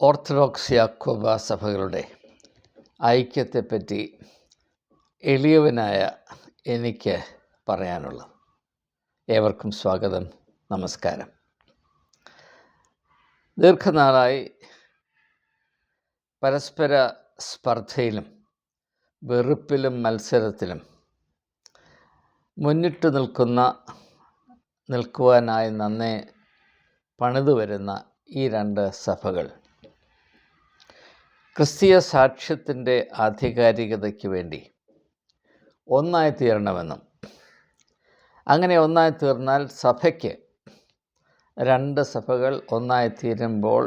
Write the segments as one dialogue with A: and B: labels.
A: Orthodox യാക്കോബ സഭകളുടെ ഐക്യത്തെപ്പറ്റി എളിയവനായ എനിക്ക് പറയാനുള്ളത്. ഏവർക്കും സ്വാഗതം നമസ്കാരം. ദീർഘനാളായി പരസ്പര സ്പർദ്ധയിലും വെറുപ്പിലും മത്സരത്തിലും മുന്നിട്ട് നിൽക്കുന്ന നിൽക്കുവാനായി നന്നേ പണിതു വരുന്ന ഈ രണ്ട് സഭകൾ ക്രിസ്തീയ സാക്ഷ്യത്തിന്റെ ആധികാരികതയ്ക്ക് വേണ്ടി ഒന്നായി തീരണമെന്നും അങ്ങനെ ഒന്നായി തീർന്നാൽ സഭയ്ക്ക് രണ്ട് സഭകൾ ഒന്നായി തീരുമ്പോൾ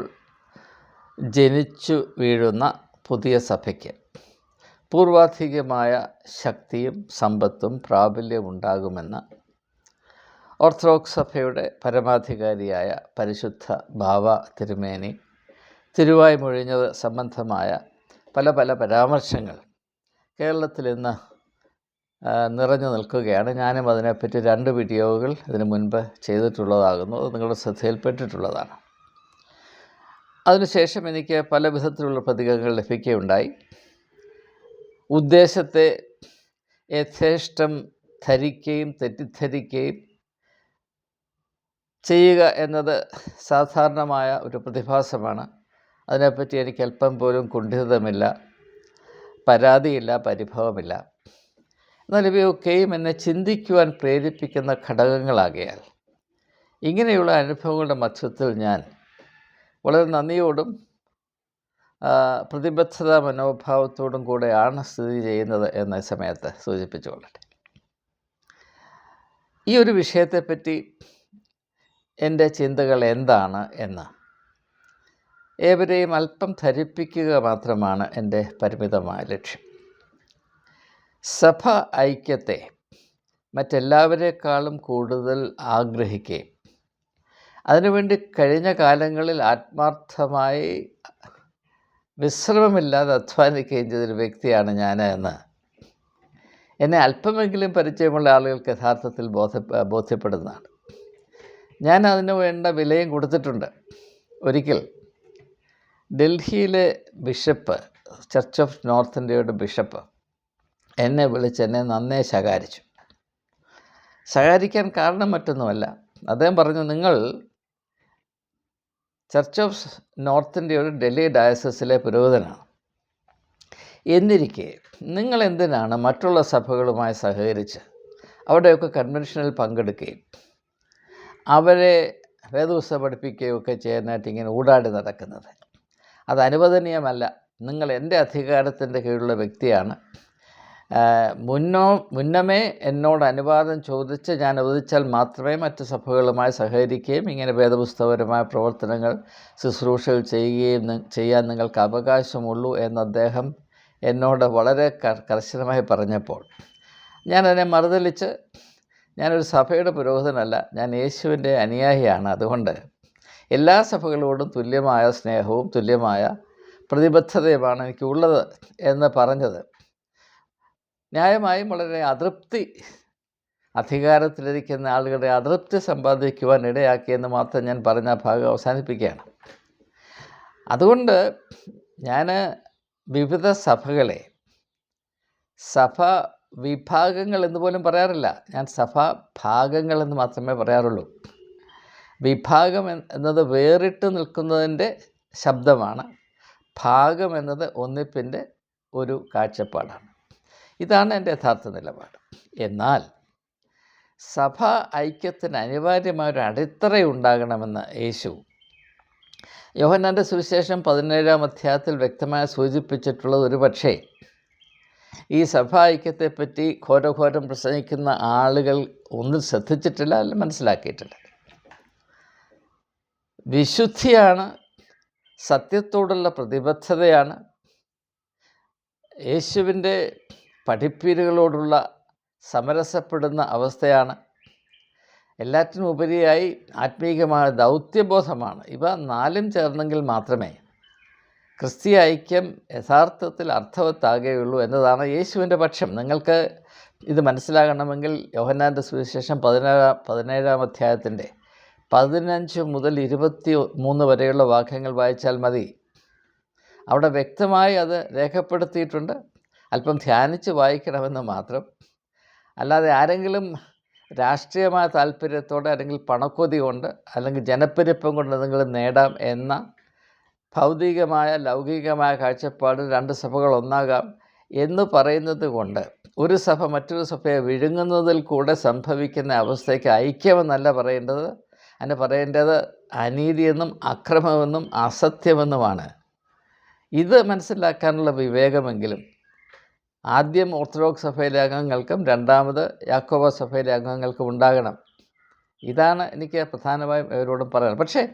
A: ജനിച്ചു വീഴുന്ന പുതിയ സഭയ്ക്ക് പൂർവാധികമായ ശക്തിയും സമ്പത്തും പ്രാബല്യവും ഉണ്ടാകുമെന്ന് ഓർത്തഡോക്സ് സഭയുടെ പരമാധികാരിയായ പരിശുദ്ധ ബാവ തിരുമേനി തിരുവായി മൊഴിഞ്ഞത് സംബന്ധമായ പല പല പരാമർശങ്ങൾ കേരളത്തിൽ ഇന്ന് നിറഞ്ഞു നിൽക്കുകയാണ്. ഞാനും അതിനെപ്പറ്റി രണ്ട് വീഡിയോകൾ ഇതിനു മുൻപ് ചെയ്തിട്ടുള്ളതാകുന്നു. അത് നിങ്ങളുടെ ശ്രദ്ധയിൽപ്പെട്ടിട്ടുള്ളതാണ്. അതിനുശേഷം എനിക്ക് പല വിധത്തിലുള്ള പ്രതികരണങ്ങൾ ലഭിക്കുകയുണ്ടായി. ഉദ്ദേശത്തെ യഥേഷ്ടം ധരിക്കുകയും തെറ്റിദ്ധരിക്കുകയും ചെയ്യുക എന്നത് സാധാരണമായ ഒരു പ്രതിഭാസമാണ്. അതിനെപ്പറ്റി എനിക്ക് അല്പം പോലും കുണ്ഠിതമില്ല പരാതിയില്ല പരിഭവമില്ല. എന്നാൽ ഇവയൊക്കെയും എന്നെ ചിന്തിക്കുവാൻ പ്രേരിപ്പിക്കുന്ന ഘടകങ്ങളാകയാൽ ഇങ്ങനെയുള്ള അനുഭവങ്ങളുടെ മധ്യത്തിൽ ഞാൻ വളരെ നന്ദിയോടും പ്രതിബദ്ധത മനോഭാവത്തോടും കൂടെയാണ് സ്ഥിതി ചെയ്യുന്നത് എന്ന സമയത്ത് സൂചിപ്പിച്ചുകൊള്ളട്ടെ ഈ ഒരു വിഷയത്തെപ്പറ്റി എന്റെ ചിന്തകൾ എന്താണ് എന്ന് ഏവരെയും അല്പം ധരിപ്പിക്കുക മാത്രമാണ് എന്റെ പരിമിതമായ ലക്ഷ്യം. സഭ ഐക്യത്തെ മറ്റെല്ലാവരെക്കാളും കൂടുതൽ ആഗ്രഹിക്കുകയും അതിനുവേണ്ടി കഴിഞ്ഞ കാലങ്ങളിൽ ആത്മാർത്ഥമായി വിശ്രമമില്ലാതെ അധ്വാനിക്കുകയും ചെയ്തൊരു വ്യക്തിയാണ് ഞാൻ എന്ന് എന്നെ അല്പമെങ്കിലും പരിചയമുള്ള ആളുകൾക്ക് യഥാർത്ഥത്തിൽ ബോധ ബോധ്യപ്പെടുന്നതാണ്. ഞാൻ അതിന് വേണ്ട വിലയും കൊടുത്തിട്ടുണ്ട്. ഒരിക്കൽ ഡൽഹിയിലെ ബിഷപ്പ് ചർച്ച് ഓഫ് നോർത്ത് ഇന്ത്യയുടെ ബിഷപ്പ് എന്നെ വിളിച്ച് എന്നെ നന്നേ ശകാരിച്ചു. ശകാരിക്കാൻ കാരണം മറ്റൊന്നുമല്ല. അദ്ദേഹം പറഞ്ഞു നിങ്ങൾ ചർച്ച് ഓഫ് നോർത്ത് ഇന്ത്യയുടെ ഡൽഹി ഡയസസിലെ പുരോഹിതനാണ്. എന്നിരിക്കെ നിങ്ങൾ എന്തിനാണ് മറ്റുള്ള സഭകളുമായി സഹകരിച്ച് അവിടെയൊക്കെ കൺവെൻഷനിൽ പങ്കെടുക്കുകയും അവരെ വേദപുസ്തകം പഠിപ്പിക്കുകയൊക്കെ ചെയ്യാനായിട്ട് ഇങ്ങനെ ഊടാടി നടക്കുന്നത്? അത് അനുവദനീയമല്ല. നിങ്ങൾ എന്റെ അധികാരത്തിന്റെ കീഴിലുള്ള വ്യക്തിയാണ്. മുന്നോ മുന്നമേ എന്നോട് അനുവാദം ചോദിച്ച് ഞാൻ അനുവദിച്ചാൽ മാത്രമേ മറ്റ് സഭകളുമായി സഹകരിക്കുകയും ഇങ്ങനെ വേദപുസ്തകപരമായ പ്രവർത്തനങ്ങൾ ശുശ്രൂഷകൾ ചെയ്യുകയും ചെയ്യാൻ നിങ്ങൾക്ക് അവകാശമുള്ളൂ എന്ന് അദ്ദേഹം എന്നോട് വളരെ കർശനമായി പറഞ്ഞപ്പോൾ ഞാനതിനെ മറുതലിച്ച് ഞാനൊരു സഭയുടെ പുരോഹിതനല്ല ഞാൻ യേശുവിന്റെ അനുയായിയാണ്. അതുകൊണ്ട് എല്ലാ സഭകളോടും തുല്യമായ സ്നേഹവും തുല്യമായ പ്രതിബദ്ധതയുമാണ് എനിക്കുള്ളത് എന്ന് പറഞ്ഞത്. ന്യായമായും വളരെ അതൃപ്തി അധികാരത്തിലിരിക്കുന്ന ആളുകളുടെ അതൃപ്തി സമ്പാദിക്കുവാൻ ഇടയാക്കിയെന്ന് മാത്രം ഞാൻ പറഞ്ഞ ഭാഗം അവസാനിപ്പിക്കുകയാണ്. അതുകൊണ്ട് ഞാൻ വിവിധ സഭകളെ സഭ വിഭാഗങ്ങൾ എന്ന് പോലും പറയാറില്ല. ഞാൻ സഭാ ഭാഗങ്ങൾ എന്ന് മാത്രമേ പറയാറുള്ളൂ. വിഭാഗം എന്നത് വേറിട്ട് നിൽക്കുന്നതിന്റെ ശബ്ദമാണ്. ഭാഗം എന്നത് ഒന്നിപ്പിന്റെ ഒരു കാഴ്ചപ്പാടാണ്. ഇതാണ് എന്റെ യഥാർത്ഥ നിലപാട്. എന്നാൽ സഭ ഐക്യത്തിന് അനിവാര്യമായ ഒരു അടിത്തറ ഉണ്ടാകണമെന്ന് യേശു യോഹന്നാന്റെ സുവിശേഷം പതിനേഴാം അധ്യായത്തിൽ വ്യക്തമായി സൂചിപ്പിച്ചിട്ടുള്ളത് ഒരു പക്ഷേ ഈ സഭാ ഐക്യത്തെപ്പറ്റി ഘോരഘോരം പ്രസംഗിക്കുന്ന ആളുകൾ ഒന്നും ശ്രദ്ധിച്ചിട്ടില്ല അല്ല മനസ്സിലാക്കിയിട്ടില്ല. വിശുദ്ധിയാണ് സത്യത്തോടുള്ള പ്രതിബദ്ധതയാണ്. യേശുവിന്റെ പഠിപ്പീരുകളോടുള്ള സമരസപ്പെടുന്ന അവസ്ഥയാണ്. എല്ലാറ്റിനും ഉപരിയായി ആത്മീകമായ ദൗത്യബോധമാണ്. ഇവ നാലും ചേർന്നെങ്കിൽ മാത്രമേ ക്രിസ്തീയ ഐക്യം യഥാർത്ഥത്തിൽ അർത്ഥവത്താകുകയുള്ളൂ എന്നതാണ് യേശുവിന്റെ പക്ഷം. നിങ്ങൾക്ക് ഇത് മനസ്സിലാകണമെങ്കിൽ യോഹന്നാന്റെ സുവിശേഷം പതിനേഴാം പതിനേഴാം അധ്യായത്തിന്റെ പതിനഞ്ച് മുതൽ ഇരുപത്തി മൂന്ന് വരെയുള്ള വാക്യങ്ങൾ വായിച്ചാൽ മതി. അവിടെ വ്യക്തമായി അത് രേഖപ്പെടുത്തിയിട്ടുണ്ട്. അല്പം ധ്യാനിച്ച് വായിക്കണമെന്ന് മാത്രം. അല്ലാതെ ആരെങ്കിലും രാഷ്ട്രീയമായ താല്പര്യത്തോടെ അല്ലെങ്കിൽ പണക്കൊതി കൊണ്ട് അല്ലെങ്കിൽ ജനപ്പെരുപ്പം കൊണ്ട് എന്തെങ്കിലും നേടാം എന്ന ഭൗതികമായ ലൗകികമായ കാഴ്ചപ്പാട് രണ്ട് സഭകൾ ഒന്നാകാം എന്ന് പറയുന്നത് കൊണ്ട് ഒരു സഭ മറ്റൊരു സഭയെ വിഴുങ്ങുന്നതിൽ കൂടെ സംഭവിക്കുന്ന അവസ്ഥയ്ക്ക് ഐക്യമെന്നല്ല പറയേണ്ടത്. അതിന് പറയേണ്ടത് അനീതിയെന്നും അക്രമമെന്നും അസത്യമെന്നുമാണ്. ഇത് മനസ്സിലാക്കാനുള്ള വിവേകമെങ്കിലും ആദ്യം ഓർത്തഡോക്സ് സഭയിലെ അംഗങ്ങൾക്കും രണ്ടാമത് യാക്കോബ സഭയിലെ അംഗങ്ങൾക്കും ഉണ്ടാകണം. ഇതാണ് എനിക്ക് പ്രധാനമായും ഇവരോടും പറയാൻ. പക്ഷേ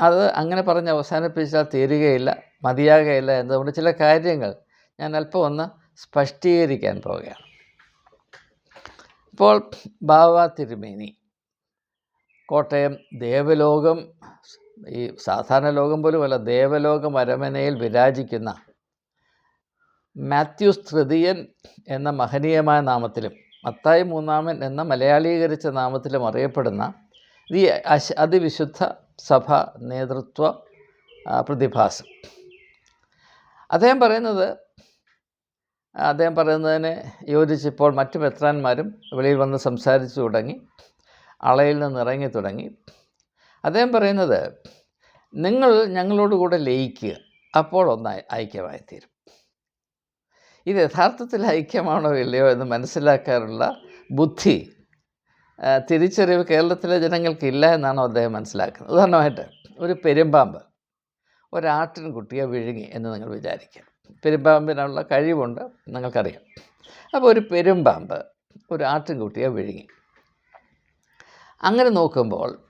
A: അത് അങ്ങനെ പറഞ്ഞ് അവസാനിപ്പിച്ചാൽ തീരുകയില്ല മതിയാകുകയില്ല എന്നതുകൊണ്ട് ചില കാര്യങ്ങൾ ഞാൻ അല്പം ഒന്ന് സ്പഷ്ടീകരിക്കാൻ പോവുകയാണ്. ഇപ്പോൾ ബാവ തിരുമേനി. കോട്ടയം ദേവലോകം ഈ സാധാരണ ലോകം പോലുമല്ല ദേവലോകം അരമനയിൽ വിരാജിക്കുന്ന മാത്യൂസ് തൃതീയൻ എന്ന മഹനീയമായ നാമത്തിലും മത്തായി മൂന്നാമൻ എന്ന മലയാളീകരിച്ച നാമത്തിലും അറിയപ്പെടുന്ന ഈ അതിവിശുദ്ധ സഭ നേതൃത്വ പ്രതിഭാസം. അദ്ദേഹം പറയുന്നത് അദ്ദേഹം പറയുന്നതിനെ യോജിച്ചിപ്പോൾ മറ്റു മെത്രാന്മാരും വെളിയിൽ വന്ന് സംസാരിച്ചു തുടങ്ങി. അളയിൽ നിന്ന് ഇറങ്ങി തുടങ്ങി. അദ്ദേഹം പറയുന്നത് നിങ്ങൾ ഞങ്ങളോട് കൂടെ ലയിക്കുക അപ്പോൾ ഒന്ന് ഐക്യമായി തീരും. ഇത് യഥാർത്ഥത്തിൽ ഐക്യമാണോ ഇല്ലയോ എന്ന് മനസ്സിലാക്കാനുള്ള ബുദ്ധി തിരിച്ചറിവ് കേരളത്തിലെ ജനങ്ങൾക്കില്ല എന്നാണോ അദ്ദേഹം മനസ്സിലാക്കുന്നത്. ഉദാഹരണമായിട്ട് ഒരു പെരുമ്പാമ്പ് ഒരാട്ടിൻകുട്ടിയെ വിഴുങ്ങി എന്ന് നിങ്ങൾ വിചാരിക്കുക പെരുമ്പാമ്പിനുള്ള കഴിവുണ്ട് നിങ്ങൾക്കറിയാം. അപ്പോൾ ഒരു പെരുമ്പാമ്പ് ഒരു ആട്ടിൻകുട്ടിയെ വിഴുങ്ങി. അങ്ങനെ നോക്കുമ്പോൾ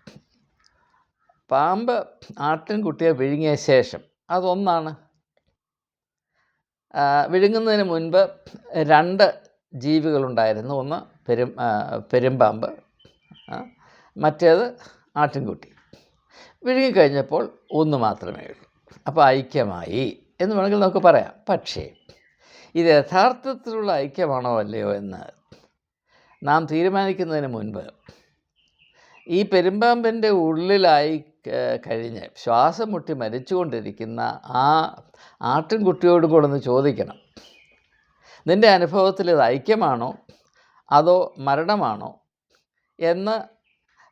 A: പാമ്പ് ആട്ടിൻകുട്ടിയെ വിഴുങ്ങിയ ശേഷം അതൊന്നാണ്. വിഴുങ്ങുന്നതിന് മുൻപ് രണ്ട് ജീവികളുണ്ടായിരുന്നു. ഒന്ന് പെരും പെരുമ്പാമ്പ് മറ്റേത് ആട്ടിൻകുട്ടി. വിഴുങ്ങിക്കഴിഞ്ഞപ്പോൾ ഒന്ന് മാത്രമേ ഉള്ളൂ. അപ്പോൾ ഐക്യമായി എന്ന് വേണമെങ്കിൽ നമുക്ക് പറയാം. പക്ഷേ ഇത് യഥാർത്ഥത്തിലുള്ള ഐക്യമാണോ അല്ലയോ എന്ന് നാം തീരുമാനിക്കുന്നതിന് മുൻപ് ഈ പെരുമ്പാമ്പിന്റെ ഉള്ളിലായി കഴിഞ്ഞ് ശ്വാസം മുട്ടി മരിച്ചുകൊണ്ടിരിക്കുന്ന ആ ആട്ടിൻകുട്ടിയോടും കൂടെ ഒന്ന് ചോദിക്കണം. നിന്റെ അനുഭവത്തിൽ ഇത് ഐക്യമാണോ? അതോ മരണമാണോ? എന്ന്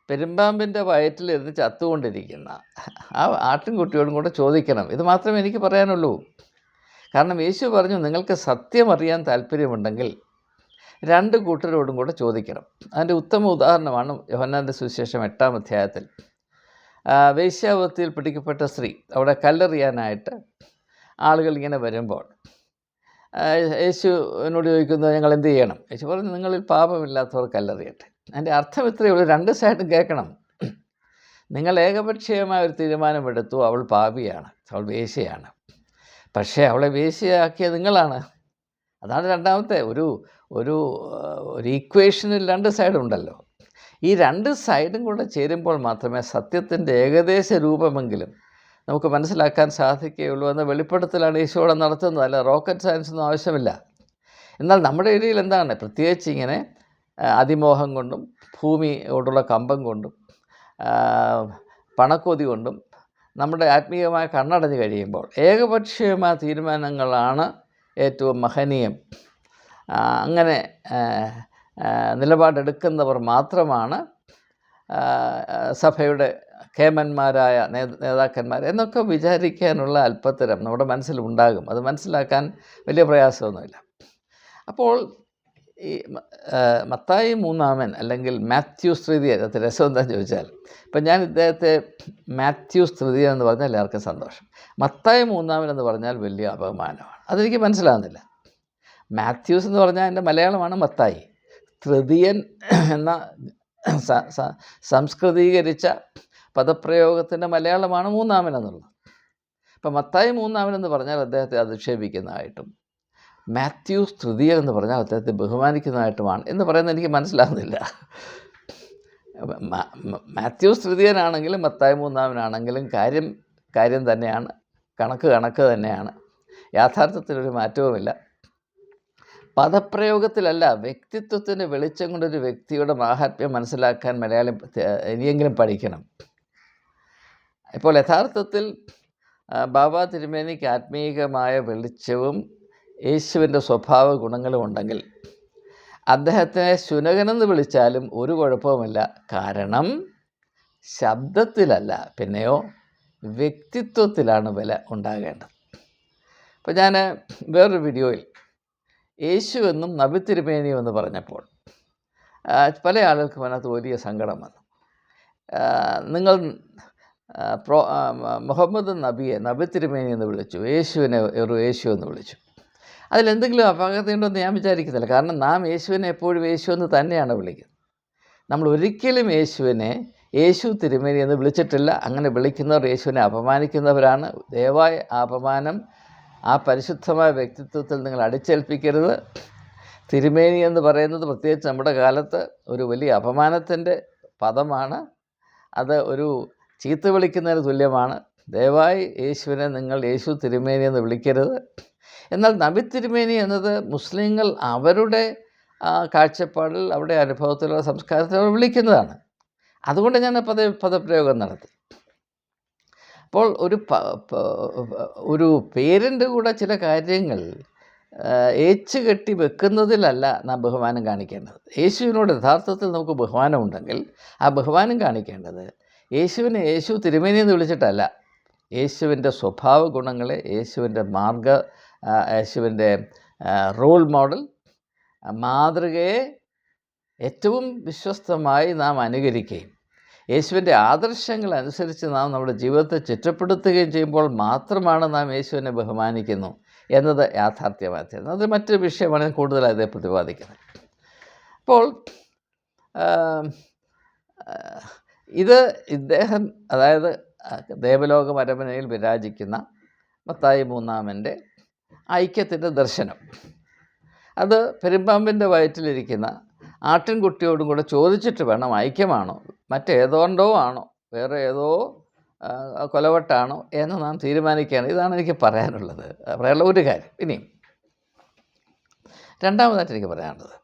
A: പെരുമ്പാമ്പിന്റെ വയറ്റിലിരുന്ന് ചത്തുകൊണ്ടിരിക്കുന്ന ആ ആട്ടിൻകുട്ടിയോടും കൂടെ ചോദിക്കണം. ഇത് മാത്രമേ എനിക്ക് പറയാനുള്ളൂ. കാരണം യേശു പറഞ്ഞു നിങ്ങൾക്ക് സത്യം അറിയാൻ താല്പര്യമുണ്ടെങ്കിൽ രണ്ട് കൂട്ടരോടും കൂടെ ചോദിക്കണം. അതിന്റെ ഉത്തമ ഉദാഹരണമാണ് യോഹന്നാന്റെ സുവിശേഷം എട്ടാം അധ്യായത്തിൽ. വേശ്യാവൃത്തിയിൽ പിടിക്കപ്പെട്ട സ്ത്രീ അവിടെ കല്ലെറിയാനായിട്ട് ആളുകൾ ഇങ്ങനെ വരുമ്പോൾ യേശു യേശുവിനോട് ചോദിക്കുന്നത് ഞങ്ങൾ എന്ത് ചെയ്യണം? യേശു പറഞ്ഞു നിങ്ങളിൽ പാപമില്ലാത്തവർ കല്ലെറിയട്ടെ. അതിന്റെ അർത്ഥം ഇത്രയേ ഉള്ളൂ. രണ്ട് സൈഡും കേൾക്കണം. നിങ്ങൾ ഏകപക്ഷീയമായ ഒരു തീരുമാനമെടുത്തു അവൾ പാപിയാണ് അവൾ വേശ്യയാണ്. പക്ഷേ അവളെ വേശ്യയാക്കിയ നിങ്ങളാണ്. അതാണ് രണ്ടാമത്തെ ഒരു ഒരു ഒരു ഈക്വേഷനിൽ രണ്ട് സൈഡുണ്ടല്ലോ ഈ രണ്ട് സൈഡും കൂടെ ചേരുമ്പോൾ മാത്രമേ സത്യത്തിന്റെ ഏകദേശ രൂപമെങ്കിലും നമുക്ക് മനസ്സിലാക്കാൻ സാധിക്കുകയുള്ളൂ എന്ന വെളിപ്പെടുത്തലാണ് ഈശോടെ നടത്തുന്നത്. അല്ല റോക്കറ്റ് സയൻസ് ഒന്നും ആവശ്യമില്ല. എന്നാൽ നമ്മുടെ ഇടയിൽ എന്താണ്? പ്രത്യേകിച്ച് ഇങ്ങനെ അതിമോഹം കൊണ്ടും ഭൂമിയോടുള്ള കമ്പം കൊണ്ടും പണക്കൊതി കൊണ്ടും നമ്മുടെ ആത്മീയമായ കണ്ണടഞ്ഞു കഴിയുമ്പോൾ ഏകപക്ഷീയമായ തീരുമാനങ്ങളാണ് ഏറ്റവും മഹനീയം. അങ്ങനെ നിലപാടെടുക്കുന്നവർ മാത്രമാണ് സഭയുടെ കേമന്മാരായ നേതാക്കന്മാർ എന്നൊക്കെ വിചാരിക്കാനുള്ള അല്പത്തരം നമ്മുടെ മനസ്സിലുണ്ടാകും. അത് മനസ്സിലാക്കാൻ വലിയ പ്രയാസമൊന്നുമില്ല. അപ്പോൾ ഈ മത്തായി മൂന്നാമൻ അല്ലെങ്കിൽ മാത്യൂസ് സ്തൃതി അത് രസം എന്താണെന്ന് ചോദിച്ചാൽ ഇപ്പം ഞാൻ ഇദ്ദേഹത്തെ മാത്യൂസ് സ്തൃതി എന്ന് പറഞ്ഞാൽ എല്ലാവർക്കും സന്തോഷം. മത്തായി മൂന്നാമൻ എന്ന് പറഞ്ഞാൽ വലിയ അപമാനമാണ്. അതെനിക്ക് മനസ്സിലാകുന്നില്ല മാത്യൂസ് എന്ന് പറഞ്ഞാൽ എന്റെ മലയാളമാണ് മത്തായി. തൃതീയൻ എന്ന സംസ്കൃതീകരിച്ച പദപ്രയോഗത്തിന്റെ മലയാളമാണ് മൂന്നാമൻ എന്നുള്ളത്. അപ്പം മത്തായി മൂന്നാമൻ എന്ന് പറഞ്ഞാൽ അദ്ദേഹത്തെ അധിക്ഷേപിക്കുന്നതായിട്ടും മാത്യൂസ് തൃതീയൻ എന്ന് പറഞ്ഞാൽ അദ്ദേഹത്തെ ബഹുമാനിക്കുന്നതായിട്ടുമാണ് എന്ന് പറയുന്നത് എനിക്ക് മനസ്സിലാകുന്നില്ല മാത്യൂസ് തൃതീയനാണെങ്കിലും മത്തായി മൂന്നാമനാണെങ്കിലും കാര്യം കാര്യം തന്നെയാണ് കണക്ക് കണക്ക് തന്നെയാണ്. യാഥാർത്ഥത്തിലൊരു മാറ്റവുമില്ല. പദപ്രയോഗത്തിലല്ല വ്യക്തിത്വത്തിന്റെ വെളിച്ചം കൊണ്ടൊരു വ്യക്തിയുടെ മാഹാത്മ്യം മനസ്സിലാക്കാൻ മലയാളം ഇനിയെങ്കിലും പഠിക്കണം. ഇപ്പോൾ യഥാർത്ഥത്തിൽ ബാബ തിരുമേനിക്ക് ആത്മീയമായ വെളിച്ചവും യേശുവിന്റെ സ്വഭാവ ഗുണങ്ങളും ഉണ്ടെങ്കിൽ അദ്ദേഹത്തിനെ ശുനകനെന്ന് വിളിച്ചാലും ഒരു കുഴപ്പവുമില്ല. കാരണം ശബ്ദത്തിലല്ല പിന്നെയോ വ്യക്തിത്വത്തിലാണ് വില ഉണ്ടാകേണ്ടത്. അപ്പോൾ ഞാൻ വേറൊരു വീഡിയോയിൽ യേശു എന്നും നബി തിരുമേനിയും എന്ന് പറഞ്ഞപ്പോൾ പല ആളുകൾക്കും അതിനകത്ത് വലിയ സങ്കടം വന്നു. നിങ്ങൾ പ്രോ മുഹമ്മദ് നബിയെ നബി തിരുമേനി എന്ന് വിളിച്ചു യേശുവിനെ ഒരു യേശു എന്ന് വിളിച്ചു. അതിലെന്തെങ്കിലും എന്ന് ഞാൻ വിചാരിക്കുന്നില്ല കാരണം നാം യേശുവിനെ എപ്പോഴും യേശു എന്ന് തന്നെയാണ് വിളിക്കുന്നത്. നമ്മൾ ഒരിക്കലും യേശുവിനെ യേശു തിരുമേനി എന്ന് വിളിച്ചിട്ടില്ല. അങ്ങനെ വിളിക്കുന്നവർ യേശുവിനെ അപമാനിക്കുന്നവരാണ്. ദയവായി അപമാനം ആ പരിശുദ്ധമായ വ്യക്തിത്വത്തിൽ നിങ്ങൾ അടിച്ചേൽപ്പിക്കരുത്. തിരുമേനി എന്ന് പറയുന്നത് പ്രത്യേകിച്ച് നമ്മുടെ കാലത്ത് ഒരു വലിയ അപമാനത്തിന്റെ പദമാണ്. അത് ഒരു ചീത്ത വിളിക്കുന്നതിന് തുല്യമാണ്. ദയവായി യേശുവിനെ നിങ്ങൾ യേശു തിരുമേനി എന്ന് വിളിക്കരുത്. എന്നാൽ നബി തിരുമേനി എന്നത് മുസ്ലിങ്ങൾ അവരുടെ കാഴ്ചപ്പാടിൽ അവരുടെ അനുഭവത്തിലുള്ള സംസ്കാരത്തിൽ അവർ വിളിക്കുന്നതാണ്. അതുകൊണ്ട് ഞാൻ പദ പദപ്രയോഗം നടത്തി. അപ്പോൾ ഒരു ഒരു പേരിന്റെ കൂടെ ചില കാര്യങ്ങൾ ഏച്ച് കെട്ടി വെക്കുന്നതിലല്ല നാം ബഹുമാനം കാണിക്കേണ്ടത്. യേശുവിനോട് യഥാർത്ഥത്തിൽ നമുക്ക് ബഹുമാനമുണ്ടെങ്കിൽ ആ ബഹുമാനം കാണിക്കേണ്ടത് യേശുവിനെ യേശു തിരുമേനി എന്ന് വിളിച്ചിട്ടല്ല. യേശുവിന്റെ സ്വഭാവ ഗുണങ്ങളെ യേശുവിന്റെ മാർഗ യേശുവിന്റെ റോൾ മോഡൽ മാതൃകയെ ഏറ്റവും വിശ്വസ്തമായി നാം അനുകരിക്കുകയും യേശുവിന്റെ ആദർശങ്ങൾ അനുസരിച്ച് നാം നമ്മുടെ ജീവിതത്തെ ചുറ്റപ്പെടുത്തുകയും ചെയ്യുമ്പോൾ മാത്രമാണ് നാം യേശുവിനെ ബഹുമാനിക്കുന്നു എന്നത് യാഥാർത്ഥ്യമായിരുന്നു അത് മറ്റൊരു വിഷയമാണ് ഞാൻ കൂടുതലായി പ്രതിപാദിക്കുന്നത്. അപ്പോൾ ഇത് ഇദ്ദേഹം അതായത് ദേവലോക മരമനയിൽ വിരാജിക്കുന്ന മത്തായി മൂന്നാമന്റെ ഐക്യത്തിന്റെ ദർശനം. അത് പെരുമ്പാമ്പിന്റെ വയറ്റിലിരിക്കുന്ന ആട്ടിൻകുട്ടിയോടും കൂടെ ചോദിച്ചിട്ട് വേണം ഐക്യമാണോ? മറ്റേതോണ്ടോ ആണോ? വേറെ ഏതോ കൊലവട്ടാണോ എന്ന് നാം തീരുമാനിക്കുകയാണ്. ഇതാണ് എനിക്ക് പറയാനുള്ളത്. പറയാനുള്ള ഒരു കാര്യം. ഇനിയും രണ്ടാമതായിട്ട് എനിക്ക് പറയാനുള്ളത്.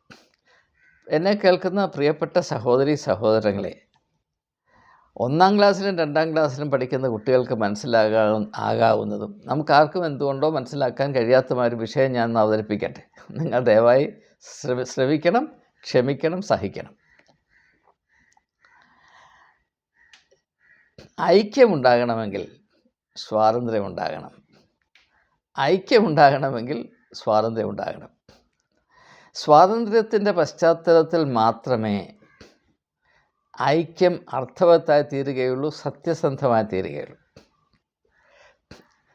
A: എന്നെ കേൾക്കുന്ന പ്രിയപ്പെട്ട സഹോദരി സഹോദരങ്ങളെ ഒന്നാം ക്ലാസ്സിലും രണ്ടാം ക്ലാസ്സിലും പഠിക്കുന്ന കുട്ടികൾക്ക് മനസ്സിലാകാ ആകാവുന്നതും നമുക്ക് ആർക്കും എന്തുകൊണ്ടോ മനസ്സിലാക്കാൻ കഴിയാത്തമായ ഒരു വിഷയം ഞാൻ അവതരിപ്പിക്കട്ടെ. നിങ്ങൾ ദയവായി ശ്രവിക്കണം ക്ഷമിക്കണം സഹിക്കണം. ഐക്യമുണ്ടാകണമെങ്കിൽ സ്വാതന്ത്ര്യമുണ്ടാകണം. ഐക്യമുണ്ടാകണമെങ്കിൽ സ്വാതന്ത്ര്യമുണ്ടാകണം. സ്വാതന്ത്ര്യത്തിന്റെ പശ്ചാത്തലത്തിൽ മാത്രമേ ഐക്യം അർത്ഥവത്തായി തീരുകയുള്ളൂ സത്യസന്ധമായി തീരുകയുള്ളൂ.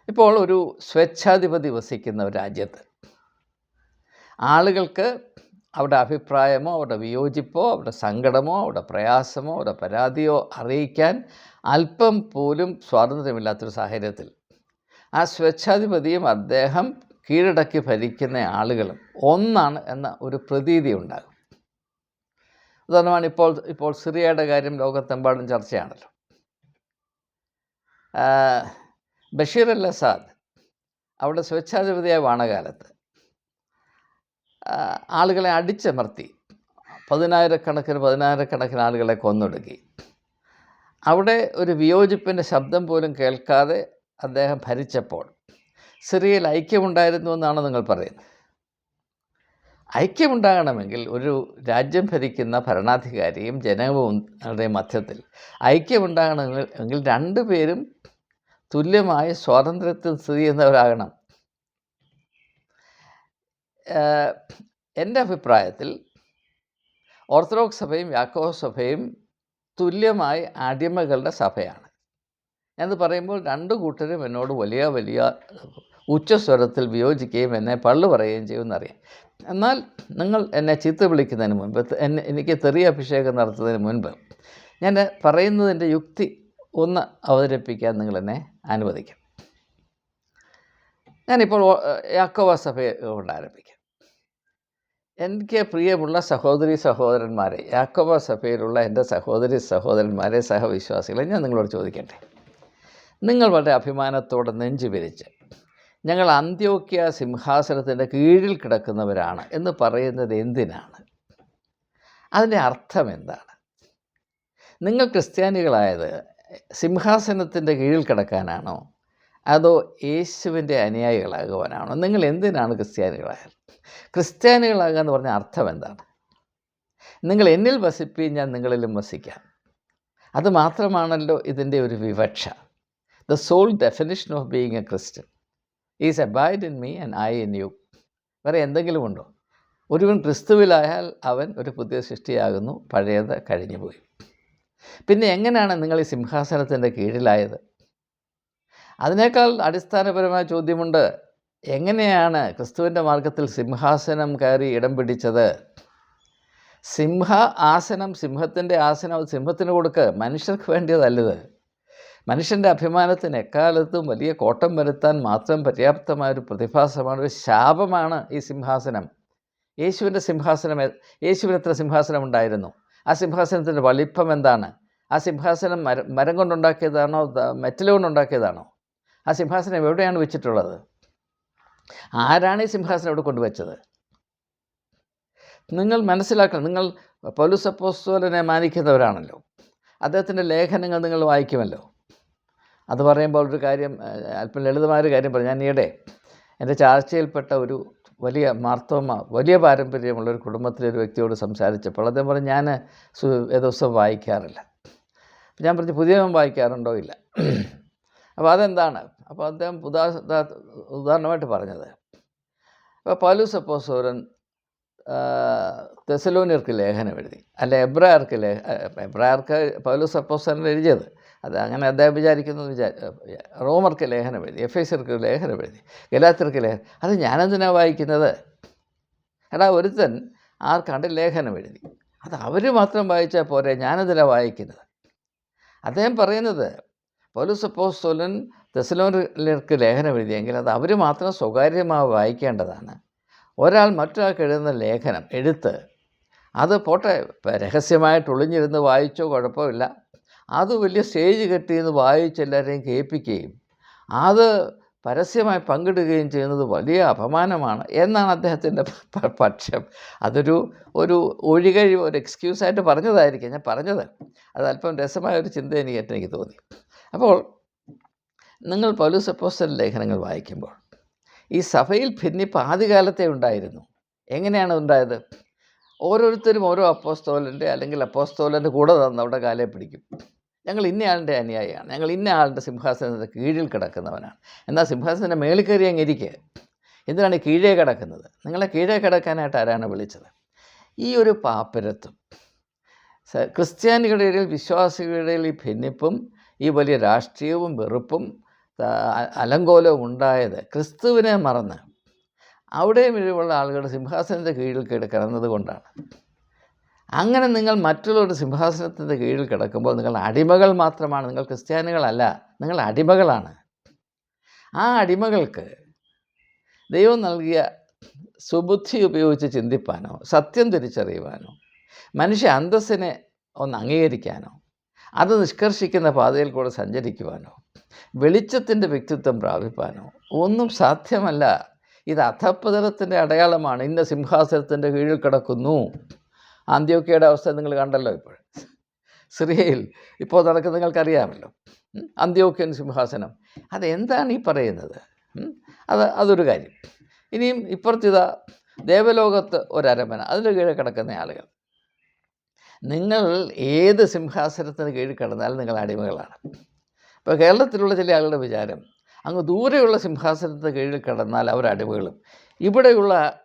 A: ഇപ്പോൾ ഒരു സ്വേച്ഛാധിപതി വസിക്കുന്ന ഒരു രാജ്യത്ത് ആളുകൾക്ക് അവരുടെ അഭിപ്രായമോ അവരുടെ വിയോജിപ്പോ അവരുടെ സങ്കടമോ അവരുടെ പ്രയാസമോ അവരുടെ പരാതിയോ അറിയിക്കാൻ അല്പം പോലും സ്വാതന്ത്ര്യമില്ലാത്തൊരു സാഹചര്യത്തിൽ. ആ സ്വേച്ഛാധിപതിയും അദ്ദേഹം കീഴടക്കി ഭരിക്കുന്ന ആളുകളും ഒന്നാണ് എന്ന ഒരു പ്രതീതി ഉണ്ടാകും. ഉദാഹരണമാണ് ഇപ്പോൾ ഇപ്പോൾ സിറിയയുടെ കാര്യം ലോകത്തെമ്പാടും ചർച്ചയാണല്ലോ. ബഷീർ അൽ അസാദ് അവിടെ സ്വേച്ഛാധിപതിയായ വാണകാലത്ത് ആളുകളെ അടിച്ചമർത്തി. പതിനായിരക്കണക്കിന് പതിനായിരക്കണക്കിന് ആളുകളെ കൊന്നൊടുക്കി. അവിടെ ഒരു വിയോജിപ്പിന്റെ ശബ്ദം പോലും കേൾക്കാതെ അദ്ദേഹം ഭരിച്ചപ്പോൾ സിറിയയിൽ ഐക്യമുണ്ടായിരുന്നു എന്നാണ് നിങ്ങൾ പറയുന്നത്. ഐക്യമുണ്ടാകണമെങ്കിൽ ഒരു രാജ്യം ഭരിക്കുന്ന ഭരണാധികാരിയും ജനവും മധ്യത്തിൽ ഐക്യമുണ്ടാകണമെങ്കിൽ എങ്കിൽ രണ്ടുപേരും തുല്യമായ സ്വാതന്ത്ര്യത്തിൽ സ്ഥിതി ചെയ്യുന്നവരാകണം എന്റെ അഭിപ്രായത്തിൽ ഓർത്തഡോക്സ് സഭയും യാക്കോ സഭയും തുല്യമായി അടിമകളുടെ സഭയാണ്. എന്ന് പറയുമ്പോൾ രണ്ട് കൂട്ടരും എന്നോട് വലിയ വലിയ ഉച്ചസ്വരത്തിൽ വിയോജിക്കുകയും എന്നെ പള്ളു പറയുകയും ചെയ്യുമെന്നറിയാം. എന്നാൽ നിങ്ങൾ എന്നെ ചീത്ത വിളിക്കുന്നതിന് മുൻപ് എന്നെ എനിക്ക് തെറിയ അഭിഷേകം നടത്തുന്നതിന് മുൻപ് ഞാൻ പറയുന്നതിന്റെ യുക്തി ഒന്ന് അവതരിപ്പിക്കാൻ നിങ്ങൾ എന്നെ അനുവദിക്കും. ഞാനിപ്പോൾ യാക്കോവ സഭയെ സഭ കൊണ്ട് ആരംഭിക്കാം. എനിക്ക് പ്രിയമുള്ള സഹോദരി സഹോദരന്മാരെ യാക്കോബ സഭയിലുള്ള എന്റെ സഹോദരി സഹോദരന്മാരെ സഹവിശ്വാസികളെ ഞാൻ നിങ്ങളോട് ചോദിക്കട്ടെ. നിങ്ങൾ വളരെ അഭിമാനത്തോടെ നെഞ്ചു വിരിച്ച് ഞങ്ങൾ അന്ത്യോക്യ സിംഹാസനത്തിന്റെ കീഴിൽ കിടക്കുന്നവരാണ് എന്ന് പറയുന്നത് എന്തിനാണ്? അതിന്റെ അർത്ഥം എന്താണ്? നിങ്ങൾ ക്രിസ്ത്യാനികളായത് സിംഹാസനത്തിന്റെ കീഴിൽ കിടക്കാനാണോ? അതോ യേശുവിന്റെ അനുയായികളാകുവാനാണോ? നിങ്ങൾ എന്തിനാണ് ക്രിസ്ത്യാനികളായത്? ക്രിസ്ത്യാനികളാകുക എന്ന് പറഞ്ഞ അർത്ഥം എന്താണ്? നിങ്ങൾ എന്നിൽ വസിപ്പീൻ ഞാൻ നിങ്ങളിലും വസിക്കാം. അത് മാത്രമാണല്ലോ ഇതിന്റെ ഒരു വിവക്ഷ. The sole definition of being a Christian is abide in me and I in you വേറെ എന്തെങ്കിലും ഉണ്ടോ? ഒരുവൻ ക്രിസ്തുവിലായാൽ അവൻ ഒരു പുതിയ സൃഷ്ടിയാകുന്നു പഴയത് കഴിഞ്ഞുപോയി. പിന്നെ എങ്ങനെയാണ് നിങ്ങൾ ഈ സിംഹാസനത്തിന്റെ കീഴിലായത്? അതിനേക്കാൾ അടിസ്ഥാനപരമായ ചോദ്യമുണ്ട് എങ്ങനെയാണ് ക്രിസ്തുവിന്റെ മാർഗത്തിൽ സിംഹാസനം കയറി ഇടം പിടിച്ചത്? സിംഹ ആസനം സിംഹത്തിന്റെ ആസനം അത് സിംഹത്തിന് കൊടുക്ക് മനുഷ്യർക്ക് വേണ്ടിയതല്ലത്. മനുഷ്യന്റെ അഭിമാനത്തിന് എക്കാലത്തും വലിയ കോട്ടം വരുത്താൻ മാത്രം പര്യാപ്തമായ ഒരു പ്രതിഭാസമാണ് ഒരു ശാപമാണ് ഈ സിംഹാസനം. യേശുവിന്റെ സിംഹാസനം യേശുവിന് എത്ര സിംഹാസനം ഉണ്ടായിരുന്നു? ആ സിംഹാസനത്തിന്റെ വലിപ്പം എന്താണ്? ആ സിംഹാസനം മരം മരം കൊണ്ടുണ്ടാക്കിയതാണോ മെറ്റൽ കൊണ്ടുണ്ടാക്കിയതാണോ? ആ സിംഹാസനം എവിടെയാണ് വെച്ചിട്ടുള്ളത്? ആരാണ് ഈ സിംഹാസനം ഇവിടെ കൊണ്ടുവച്ചത്? നിങ്ങൾ മനസ്സിലാക്കണം നിങ്ങൾ പൗലുസപ്പോസ്തോലനെ മാനിക്കുന്നവരാണല്ലോ. അദ്ദേഹത്തിന്റെ ലേഖനങ്ങൾ നിങ്ങൾ വായിക്കുമല്ലോ. അത് പറയുമ്പോൾ ഒരു കാര്യം അല്പം ലളിതമായൊരു കാര്യം പറഞ്ഞു ഞാൻ ഈയിടെ എന്റെ ചാർച്ചയിൽപ്പെട്ട ഒരു വലിയ മാർത്തോമ വലിയ പാരമ്പര്യമുള്ള ഒരു കുടുംബത്തിലെ ഒരു വ്യക്തിയോട് സംസാരിച്ചപ്പോൾ അദ്ദേഹം പറഞ്ഞു ഞാൻ ദിവസം വായിക്കാറില്ല. ഞാൻ പറഞ്ഞു പുതിയ വായിക്കാറുണ്ടോ? ഇല്ല. അപ്പോൾ അതെന്താണ്? അപ്പോൾ അദ്ദേഹം ഉദാ ഉദാ- ഉദാഹരണമായിട്ട് പറഞ്ഞത്. അപ്പോൾ പൗലൂസ് അപ്പോസ്തലൻ തെസലോനിയർക്ക് ലേഖനം എഴുതി. അല്ല എബ്രായർക്ക് ലേഖ എബ്രായർക്ക് പൗലൂസ് അപ്പോസ്തലൻ എഴുതിയത്. അത് അങ്ങനെ അദ്ദേഹം വിചാരിക്കുന്നു വിചാ റോമർക്ക് ലേഖനം എഴുതി എഫ് എസിർക്ക് ലേഖനം എഴുതി ഗലാത്തിർക്ക് ലേഖനം അത് ഞാനെന്തിനാണ് വായിക്കുന്നത്? എടാ ഒരുത്തൻ ആർക്കാണ്ട് ലേഖനം എഴുതി. അത് അവർ മാത്രം വായിച്ചാൽ പോരെ ഞാനെന്തിനാണ് വായിക്കുന്നത്? അദ്ദേഹം പറയുന്നത് പൗലൂസ് അപ്പോസ്തലൻ തെസലോനിയർക്ക് ലേഖനം എഴുതിയെങ്കിൽ അത് അവർ മാത്രം സ്വകാര്യമായി വായിക്കേണ്ടതാണ്. ഒരാൾ മറ്റൊരാൾക്ക് എഴുതുന്ന ലേഖനം എഴുത്ത് അത് പോട്ടെ രഹസ്യമായിട്ട് ഒളിഞ്ഞിരുന്ന് വായിച്ചോ കുഴപ്പമില്ല. അത് വലിയ സ്റ്റേജ് കെട്ടിയിരുന്ന് വായിച്ച് എല്ലാവരെയും കേൾപ്പിക്കുകയും അത് പരസ്യമായി പങ്കിടുകയും ചെയ്യുന്നത് വലിയ അപമാനമാണ് എന്നാണ് അദ്ദേഹത്തിന്റെ പക്ഷം. അതൊരു ഒരു ഒഴികഴിവ് ഒരു എക്സ്ക്യൂസായിട്ട് പറഞ്ഞതായിരിക്കും. ഞാൻ പറഞ്ഞത് അത് അല്പം രസമായ ഒരു ചിന്ത എനിക്ക് എനിക്ക് തോന്നി. അപ്പോൾ നിങ്ങൾ പൗലൂസ് അപ്പോസ്തല ലേഖനങ്ങൾ വായിക്കുമ്പോൾ ഈ സഭയിൽ ഭിന്നിപ്പ് ആദ്യകാലത്തെ ഉണ്ടായിരുന്നു. എങ്ങനെയാണ് ഉണ്ടായത്? ഓരോരുത്തരും ഓരോ അപ്പോസ്തോലന്റെ അല്ലെങ്കിൽ അപ്പോസ്തോലന്റെ കൂടെ തന്നെ അവിടെ കാലെ പിടിക്കും. ഞങ്ങൾ ഇന്നയാളിന്റെ അനുയായിയാണ്. ഞങ്ങൾ ഇന്ന ആളുടെ സിംഹാസനത്തിന്റെ കീഴിൽ കിടക്കുന്നവനാണ്. എന്നാൽ സിംഹാസനത്തിന്റെ മേളിൽ കയറി അങ്ങ് ഇരിക്കുക എന്തിനാണ് കീഴേ കിടക്കുന്നത്? നിങ്ങളെ കീഴേ കിടക്കാനായിട്ട് ആരാണ് വിളിച്ചത്? ഈ ഒരു പാപ്പരത്വം. ക്രിസ്ത്യാനികളുടെ ഇടയിൽ വിശ്വാസികളുടെ ഇടയിൽ ഈ ഭിന്നിപ്പും ഈ വലിയ രാഷ്ട്രീയവും വെറുപ്പും അലങ്കോലവും ഉണ്ടായത് ക്രിസ്തുവിനെ മറന്ന്. അവിടെയും ഇഴിവുള്ള ആളുകളുടെ സിംഹാസനത്തിന്റെ കീഴിൽ കിടന്നത് കൊണ്ടാണ്. അങ്ങനെ നിങ്ങൾ മറ്റുള്ളവരുടെ സിംഹാസനത്തിന്റെ കീഴിൽ കിടക്കുമ്പോൾ നിങ്ങൾ അടിമകൾ മാത്രമാണ് നിങ്ങൾ ക്രിസ്ത്യാനികളല്ല നിങ്ങൾ അടിമകളാണ്. ആ അടിമകൾക്ക് ദൈവം നൽകിയ സുബുദ്ധി ഉപയോഗിച്ച് ചിന്തിപ്പാനോ സത്യം തിരിച്ചറിയുവാനോ മനുഷ്യ അന്തസ്സിനെ ഒന്ന് അംഗീകരിക്കാനോ അത് നിഷ്കർഷിക്കുന്ന പാതയിൽ കൂടെ സഞ്ചരിക്കുവാനോ വെളിച്ചത്തിന്റെ വ്യക്തിത്വം പ്രാപിപ്പാനോ? ഒന്നും സാധ്യമല്ല. ഇത് അധപ്പതനത്തിന്റെ അടയാളമാണ്. ഇന്ന സിംഹാസനത്തിന്റെ കീഴിൽ കിടക്കുന്നു. അന്ത്യോക്കയുടെ അവസ്ഥ നിങ്ങൾ കണ്ടല്ലോ ഇപ്പോൾ. സിറിയയിൽ ഇപ്പോൾ നടക്കുന്നത് നിങ്ങൾക്കറിയാമല്ലോ. അന്ത്യോക്യൻ സിംഹാസനം. അതെന്താണ് ഈ പറയുന്നത്? അത് അതൊരു കാര്യം. ഇനിയും ഇപ്പുറത്തിത ദേവലോകത്ത് ഒരരമന. അതിന്റെ കീഴിൽ കിടക്കുന്ന ആളുകൾ. നിങ്ങൾ ഏത് സിംഹാസനത്തിന് കീഴിൽ കിടന്നാലും നിങ്ങൾ അടിമകളാണ്. ഇപ്പോൾ കേരളത്തിലുള്ള ചില ആളുകളുടെ വിചാരം അങ്ങ് ദൂരെയുള്ള സിംഹാസനത്തിന് കീഴിൽ കിടന്നാൽ അവർ അടിമകളും. ഇവിടെയുള്ള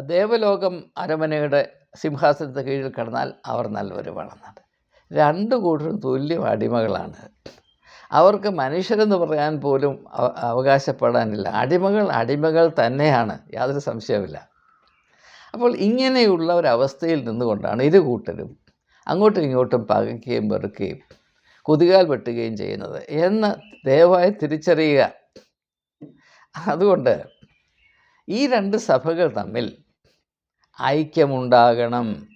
A: ദേവലോകം അരമനയുടെ സിംഹാസനത്തിന് കീഴിൽ കിടന്നാൽ അവർ നല്ലവരുമാണെന്നാണ്. രണ്ട് കൂട്ടരും തുല്യം അടിമകളാണ്. അവർക്ക് മനുഷ്യരെന്ന് പറയാൻ പോലും അവ- അവകാശപ്പെടാനില്ല. അടിമകൾ അടിമകൾ തന്നെയാണ്. യാതൊരു സംശയമില്ല അപ്പോൾ ഇങ്ങനെയുള്ള ഒരവസ്ഥയിൽ നിന്നുകൊണ്ടാണ് ഇരു കൂട്ടരും അങ്ങോട്ടും ഇങ്ങോട്ടും പകയ്ക്കുകയും വെറുക്കുകയും കുതികാൽ വെട്ടുകയും ചെയ്യുന്നത് എന്ന് ദയവായി തിരിച്ചറിയുക. അതുകൊണ്ട് ഈ രണ്ട് സഭകൾ തമ്മിൽ ഐക്യമുണ്ടാകണം.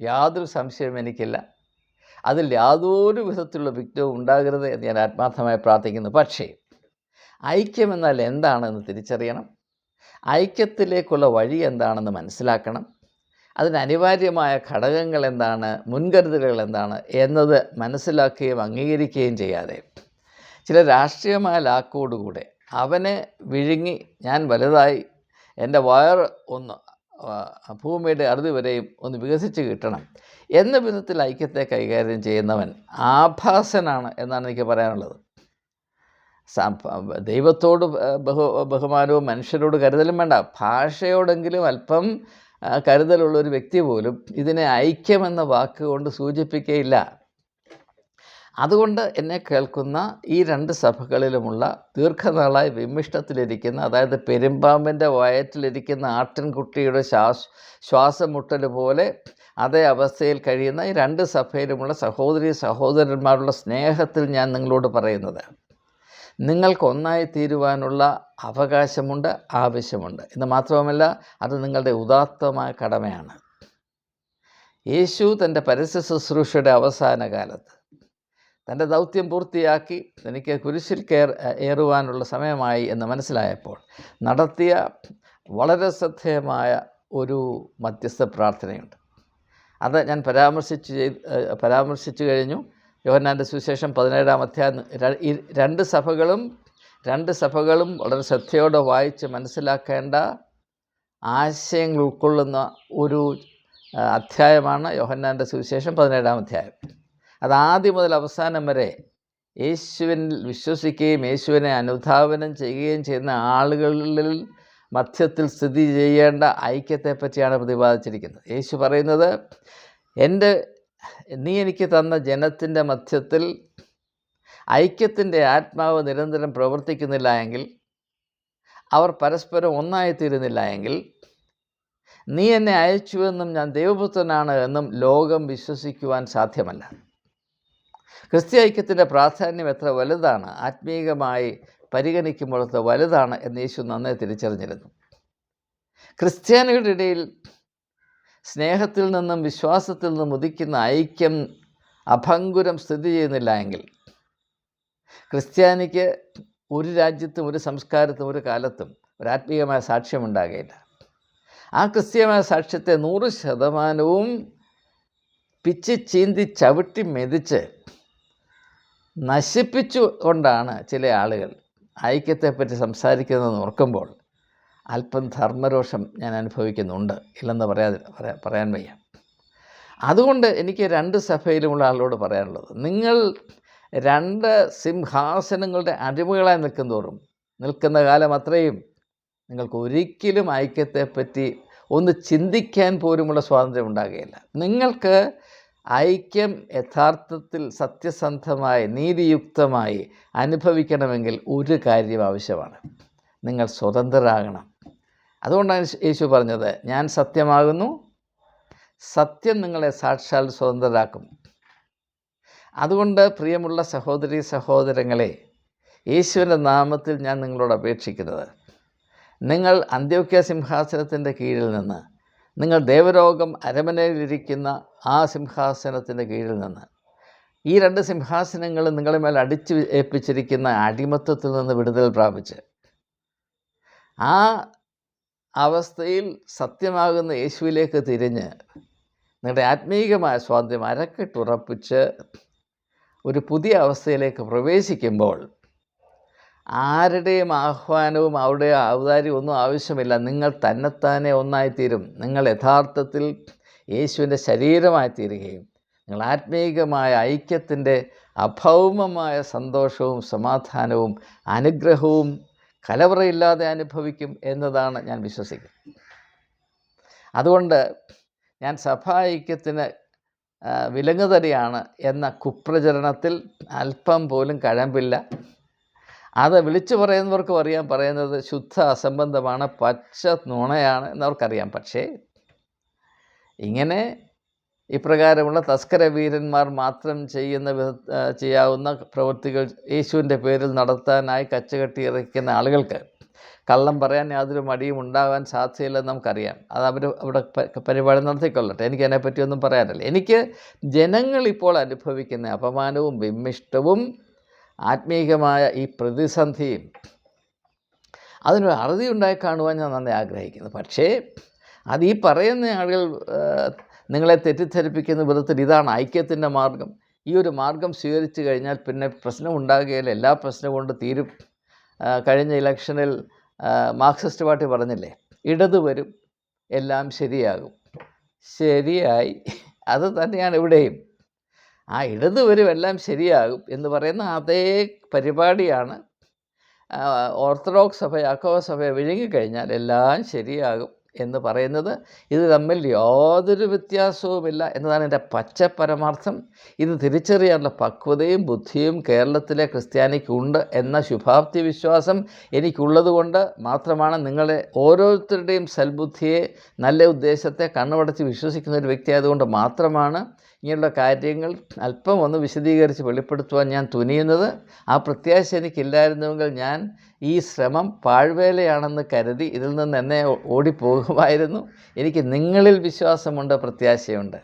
A: യാതൊരു സംശയവും എനിക്കില്ല. അതിൽ യാതൊരു വിധത്തിലുള്ള വിഘ്നവും ഉണ്ടാകരുത് എന്ന് ഞാൻ ആത്മാർത്ഥമായി പ്രാർത്ഥിക്കുന്നു. പക്ഷേ ഐക്യം എന്നാൽ എന്താണെന്ന് തിരിച്ചറിയണം. ഐക്യത്തിലേക്കുള്ള വഴി എന്താണെന്ന് മനസ്സിലാക്കണം. അതിന് അനിവാര്യമായ ഘടകങ്ങൾ എന്താണ് മുൻകരുതലുകൾ എന്താണ് എന്നത് മനസ്സിലാക്കുകയും അംഗീകരിക്കുകയും ചെയ്യാതെ. ചില രാഷ്ട്രീയമായ ലാക്കോടുകൂടെ അവനെ വിഴുങ്ങി ഞാൻ വലുതായി എന്റെ വയർ ഒന്ന് ഭൂമിയുടെ അറുതി വരെയും ഒന്ന് വികസിച്ച് കിട്ടണം എന്ന വിധത്തിൽ ഐക്യത്തെ കൈകാര്യം ചെയ്യുന്നവൻ ആഭാസനാണ് എന്നാണ് എനിക്ക് പറയാനുള്ളത്. ദൈവത്തോട് ബഹു ബഹുമാനവും മനുഷ്യരോട് കരുതലും വേണ്ട. ഭാഷയോടെങ്കിലും അല്പം കരുതലുള്ള ഒരു വ്യക്തി പോലും ഇതിനെ ഐക്യമെന്ന വാക്കുകൊണ്ട് സൂചിപ്പിക്കുകയില്ല അതുകൊണ്ട് എന്നെ കേൾക്കുന്ന ഈ രണ്ട് സഭകളിലുമുള്ള ദീർഘനാളായി വിമിഷ്ടത്തിലിരിക്കുന്ന അതായത് പെരുമ്പാമ്പിന്റെ വയറ്റിലിരിക്കുന്ന ആട്ടിൻകുട്ടിയുടെ ശ്വാസ് ശ്വാസം മുട്ടൽ പോലെ അതേ അവസ്ഥയിൽ കഴിയുന്ന ഈ രണ്ട് സഭയിലുമുള്ള സഹോദരി സഹോദരന്മാരുള്ള സ്നേഹത്തിൽ ഞാൻ നിങ്ങളോട് പറയുന്നത്. നിങ്ങൾക്ക് ഒന്നായി തീരുവാനുള്ള അവകാശമുണ്ട് ആവശ്യമുണ്ട്. എന്ന് മാത്രവുമല്ല അത് നിങ്ങളുടെ ഉദാത്തമായ കടമയാണ്. യേശു തന്റെ പരസ്യ ശുശ്രൂഷയുടെ അവസാന കാലത്ത് തന്റെ ദൗത്യം പൂർത്തിയാക്കി തനിക്ക് കുരിശിൽ കയർ ഏറുവാനുള്ള സമയമായി എന്ന് മനസ്സിലായപ്പോൾ നടത്തിയ വളരെ ശ്രദ്ധേയമായ ഒരു മധ്യസ്ഥ പ്രാർത്ഥനയുണ്ട്. അത് ഞാൻ പരാമർശിച്ച് പരാമർശിച്ചു കഴിഞ്ഞു. യോഹന്നാന്റെ സുവിശേഷം പതിനേഴാം അധ്യായം രണ്ട് സഭകളും രണ്ട് സഭകളും വളരെ ശ്രദ്ധയോടെ വായിച്ച് മനസ്സിലാക്കേണ്ട ആശയങ്ങൾ ഉൾക്കൊള്ളുന്ന ഒരു അധ്യായമാണ് യോഹന്നാന്റെ സുവിശേഷം പതിനേഴാം അധ്യായം. അത് ആദ്യം മുതൽ അവസാനം വരെ യേശുവിനിൽ വിശ്വസിക്കുകയും യേശുവിനെ അനുധാവനം ചെയ്യുകയും ചെയ്യുന്ന ആളുകളിൽ മധ്യത്തിൽ സ്ഥിതി ചെയ്യേണ്ട ഐക്യത്തെപ്പറ്റിയാണ് പ്രതിപാദിച്ചിരിക്കുന്നത്. യേശു പറയുന്നത് എന്റെ നീ എനിക്ക് തന്ന ജനത്തിന്റെ മധ്യത്തിൽ ഐക്യത്തിന്റെ ആത്മാവ് നിരന്തരം പ്രവർത്തിക്കുന്നില്ല എങ്കിൽ അവർ പരസ്പരം ഒന്നായിത്തീരുന്നില്ല എങ്കിൽ നീ എന്നെ അയച്ചുവെന്നും ഞാൻ ദൈവപുത്രനാണ് എന്നും ലോകം വിശ്വസിക്കുവാൻ സാധ്യമല്ല. ക്രിസ്ത്യ ഐക്യത്തിന്റെ പ്രാധാന്യം എത്ര വലുതാണ് ആത്മീയമായി പരിഗണിക്കുമ്പോൾ വലുതാണ് എന്ന് യേശു നന്നായി തിരിച്ചറിഞ്ഞിരുന്നു. ക്രിസ്ത്യാനികളുടെ ഇടയിൽ സ്നേഹത്തിൽ നിന്നും വിശ്വാസത്തിൽ നിന്നും ഉദിക്കുന്ന ഐക്യം അഭങ്കുരം സ്ഥിതി ചെയ്യുന്നില്ല എങ്കിൽ. ക്രിസ്ത്യാനിക്ക് ഒരു രാജ്യത്തും ഒരു സംസ്കാരത്തും ഒരു കാലത്തും ഒരു ആത്മീയമായ സാക്ഷ്യമുണ്ടാകുകയില്ല ആ ക്രിസ്ത്യമായ സാക്ഷ്യത്തെ നൂറ് ശതമാനവും പിച്ച് ചീന്തി ചവിട്ടി മെതിച്ച് നശിപ്പിച്ചു കൊണ്ടാണ് ചില ആളുകൾ ഐക്യത്തെപ്പറ്റി സംസാരിക്കുന്നതെന്ന് ഓർക്കുമ്പോൾ അല്പം ധർമ്മരോഷം ഞാൻ അനുഭവിക്കുന്നുണ്ട്. ഇല്ലെന്ന് പറയാതെ പറയാ പറയാൻ വയ്യ. അതുകൊണ്ട് എനിക്ക് രണ്ട് സഭയിലുമുള്ള ആളോട് പറയാനുള്ളത്. നിങ്ങൾ രണ്ട് സിംഹാസനങ്ങളുടെ അടിമകളായി നിൽക്കുന്നതോറും നിൽക്കുന്ന കാലം അത്രയും നിങ്ങൾക്ക് ഒരിക്കലും ഐക്യത്തെപ്പറ്റി ഒന്ന് ചിന്തിക്കാൻ പോലുമുള്ള സ്വാതന്ത്ര്യം ഉണ്ടാകുകയില്ല. നിങ്ങൾക്ക് ഐക്യം യഥാർത്ഥത്തിൽ സത്യസന്ധമായി നീതിയുക്തമായി അനുഭവിക്കണമെങ്കിൽ ഒരു കാര്യം ആവശ്യമാണ്. നിങ്ങൾ സ്വതന്ത്രരാകണം. അതുകൊണ്ടാണ് യേശു പറഞ്ഞത് ഞാൻ സത്യമാകുന്നു സത്യം നിങ്ങളെ സാക്ഷാൽ സ്വതന്ത്രരാക്കും. അതുകൊണ്ട് പ്രിയമുള്ള സഹോദരി സഹോദരങ്ങളെ യേശുവിന്റെ നാമത്തിൽ ഞാൻ നിങ്ങളോട് അപേക്ഷിക്കുന്നത് നിങ്ങൾ അന്ത്യോക്യ സിംഹാസനത്തിന്റെ കീഴിൽ നിന്ന് നിങ്ങൾ ദേവരോഗം അരമനയിലിരിക്കുന്ന ആ സിംഹാസനത്തിന്റെ കീഴിൽ നിന്ന് ഈ രണ്ട് സിംഹാസനങ്ങളും നിങ്ങളെ മേൽ അടിച്ചു ഏൽപ്പിച്ചിരിക്കുന്ന അടിമത്വത്തിൽ നിന്ന് വിടുതൽ പ്രാപിച്ച് ആ അവസ്ഥയിൽ സത്യമാകുന്ന യേശുവിലേക്ക് തിരിഞ്ഞ് നിങ്ങളുടെ ആത്മീയമായ സ്വാതന്ത്ര്യം അരക്കെട്ടുറപ്പിച്ച് ഒരു പുതിയ അവസ്ഥയിലേക്ക് പ്രവേശിക്കുമ്പോൾ ആരുടെയും ആഹ്വാനവും അവിടെ ഔദാര്യം ഒന്നും ആവശ്യമില്ല. നിങ്ങൾ തന്നെത്താനെ ഒന്നായിത്തീരും. നിങ്ങൾ യഥാർത്ഥത്തിൽ യേശുവിന്റെ ശരീരമായി തീരുകയും നിങ്ങൾ ആത്മീയമായ ഐക്യത്തിന്റെ അഭൗമമായ സന്തോഷവും സമാധാനവും അനുഗ്രഹവും കലവറയില്ലാതെ അനുഭവിക്കും എന്നതാണ് ഞാൻ വിശ്വസിക്കുന്നത്. അതുകൊണ്ട് ഞാൻ സഭാഐക്യത്തിന് വിലങ്ങുതടിയാണ് എന്ന കുപ്രചരണത്തിൽ അല്പം പോലും കഴമ്പില്ല. അത് വിളിച്ചു പറയുന്നവർക്കും അറിയാം. പറയുന്നത് ശുദ്ധ അസംബന്ധമാണ് പച്ച നുണയാണ് എന്നവർക്കറിയാം. പക്ഷേ ഇങ്ങനെ ഇപ്രകാരമുള്ള തസ്കര വീരന്മാർ മാത്രം ചെയ്യുന്ന വിധ ചെയ്യാവുന്ന പ്രവൃത്തികൾ യേശുവിന്റെ പേരിൽ നടത്താനായി കച്ചകെട്ടി ഇറക്കുന്ന ആളുകൾക്ക് കള്ളം പറയാൻ യാതൊരു മടിയും ഉണ്ടാകാൻ സാധ്യതയില്ലെന്ന് നമുക്കറിയാം. അത് അവർ അവിടെ പരിപാടി നടത്തിക്കൊള്ളട്ടെ. എനിക്ക് അതിനെപ്പറ്റിയൊന്നും പറയാനില്ല. എനിക്ക് ജനങ്ങൾ ഇപ്പോൾ അനുഭവിക്കുന്ന അപമാനവും വിമ്മിഷ്ടവും ആത്മീയമായ ഈ പ്രതിസന്ധിയും അതിനൊരു അറുതി ഉണ്ടായി കാണുവാൻ ഞാൻ നന്നായി ആഗ്രഹിക്കുന്നു. പക്ഷേ അത് ഈ പറയുന്ന ആളുകൾ നിങ്ങളെ തെറ്റിദ്ധരിപ്പിക്കുന്ന വിധത്തിൽ ഇതാണ് ഐക്യത്തിന്റെ മാർഗം. ഈ ഒരു മാർഗം സ്വീകരിച്ചു കഴിഞ്ഞാൽ പിന്നെ പ്രശ്നം ഉണ്ടാകുകയില്ല. എല്ലാ പ്രശ്നവും കൊണ്ട് തീരും. കഴിഞ്ഞ ഇലക്ഷനിൽ മാർക്സിസ്റ്റ് പാർട്ടി പറഞ്ഞില്ലേ ഇടത് വരും എല്ലാം ശരിയാകും. ശരിയായി. അത് തന്നെയാണ് ഇവിടെയും. ആ ഇടത് വരും എല്ലാം ശരിയാകും എന്ന് പറയുന്ന അതേ പരിപാടിയാണ് ഓർത്തഡോക്സ് സഭ യാക്കോബ സഭ വിഴുങ്ങിക്കഴിഞ്ഞാൽ എല്ലാം ശരിയാകും. എന്ന് പറയുന്നത് ഇത് തമ്മിൽ യാതൊരു വ്യത്യാസവുമില്ല എന്നതാണ് എന്റെ പച്ച പരമാർത്ഥം. ഇത് തിരിച്ചറിയാനുള്ള പക്വതയും ബുദ്ധിയും കേരളത്തിലെ ക്രിസ്ത്യാനിക്കുണ്ട് എന്ന ശുഭാപ്തി വിശ്വാസം എനിക്കുള്ളതുകൊണ്ട് മാത്രമാണ് നിങ്ങളെ ഓരോരുത്തരുടെയും സൽബുദ്ധിയെ നല്ല ഉദ്ദേശത്തെ കണ്ണുപടച്ച് വിശ്വസിക്കുന്ന ഒരു വ്യക്തി ആയതുകൊണ്ട് മാത്രമാണ് ഇങ്ങനെയുള്ള കാര്യങ്ങൾ അല്പം ഒന്ന് വിശദീകരിച്ച് വെളിപ്പെടുത്തുവാൻ ഞാൻ തുനിയുന്നത് ആ പ്രത്യാശ എനിക്കില്ലായിരുന്നുവെങ്കിൽ ഞാൻ ഈ ശ്രമം പാഴ്വേലയാണെന്ന് കരുതി ഇതിൽ നിന്ന് എന്നെ ഓടിപ്പോകുമായിരുന്നു. എനിക്ക് നിങ്ങളിൽ വിശ്വാസമുണ്ട് പ്രത്യാശയുണ്ട്.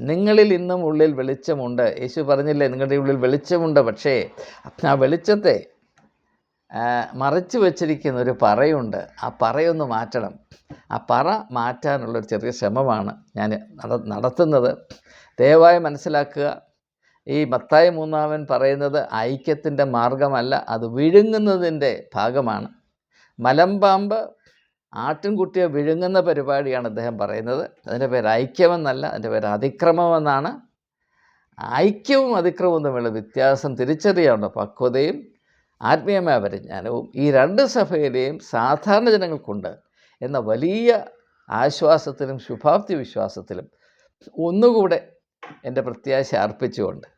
A: നിങ്ങളിൽ ഇന്നും ഉള്ളിൽ വെളിച്ചമുണ്ട്. യേശു പറഞ്ഞില്ലേ നിങ്ങളുടെ ഉള്ളിൽ വെളിച്ചമുണ്ട്. പക്ഷേ ആ വെളിച്ചത്തെ മറച്ചു വച്ചിരിക്കുന്ന ഒരു പറയുണ്ട്. ആ പറയൊന്ന് മാറ്റണം. ആ പറ മാറ്റാനുള്ളൊരു ചെറിയ ശ്രമമാണ് ഞാൻ നടത്തുന്നത്. ദയവായി മനസ്സിലാക്കുക. ഈ മത്തായി മൂന്നാമൻ പറയുന്നത് ഐക്യത്തിന്റെ മാർഗമല്ല അത് വിഴുങ്ങുന്നതിന്റെ ഭാഗമാണ്. മലമ്പാമ്പ് ആട്ടിൻകുട്ടിയെ വിഴുങ്ങുന്ന പരിപാടിയാണ് അദ്ദേഹം പറയുന്നത്. അതിന്റെ പേര് ഐക്യമെന്നല്ല അതിന്റെ പേര് അതിക്രമമെന്നാണ്. ഐക്യവും അതിക്രമവും തമ്മിലുള്ള വ്യത്യാസം തിരിച്ചറിയാവുന്ന പക്വതയും ആത്മീയമായ പരിജ്ഞാനവും ഈ രണ്ട് സഭയിലെയും സാധാരണ ജനങ്ങൾക്കുണ്ട് എന്ന വലിയ ആശ്വാസത്തിലും ശുഭാപ്തി വിശ്വാസത്തിലും ഒന്നുകൂടെ എന്റെ പ്രത്യാശ അർപ്പിച്ചുകൊണ്ട്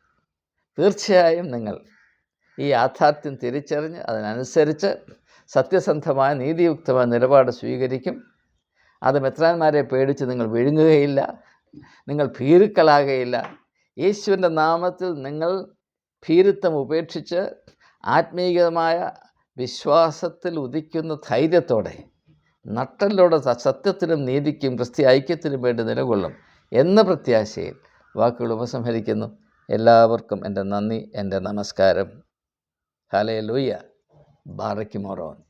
A: തീർച്ചയായും നിങ്ങൾ ഈ യാഥാർത്ഥ്യം തിരിച്ചറിഞ്ഞ് അതിനനുസരിച്ച് സത്യസന്ധമായ നീതിയുക്തമായ നിലപാട് സ്വീകരിക്കും. അത് മെത്രാന്മാരെ പേടിച്ച് നിങ്ങൾ വിഴുങ്ങുകയില്ല നിങ്ങൾ ഭീരുക്കളാകുകയില്ല യേശുവിന്റെ നാമത്തിൽ നിങ്ങൾ ഭീരുത്വം ഉപേക്ഷിച്ച് ആത്മീയമായ വിശ്വാസത്തിൽ ഉദിക്കുന്ന ധൈര്യത്തോടെ നട്ടലോടെ സ- സത്യത്തിനും നീതിക്കും ക്രിസ്ത്യ ഐക്യത്തിനും വേണ്ടി നിലകൊള്ളും എന്ന പ്രത്യാശയിൽ വാക്കുകൾ ഉപസംഹരിക്കുന്നു. എല്ലാവർക്കും എന്റെ നന്ദി എന്റെ നമസ്കാരം. ഹലേ ലൂയ്യ ബാറയ്ക്കുമോറോൻ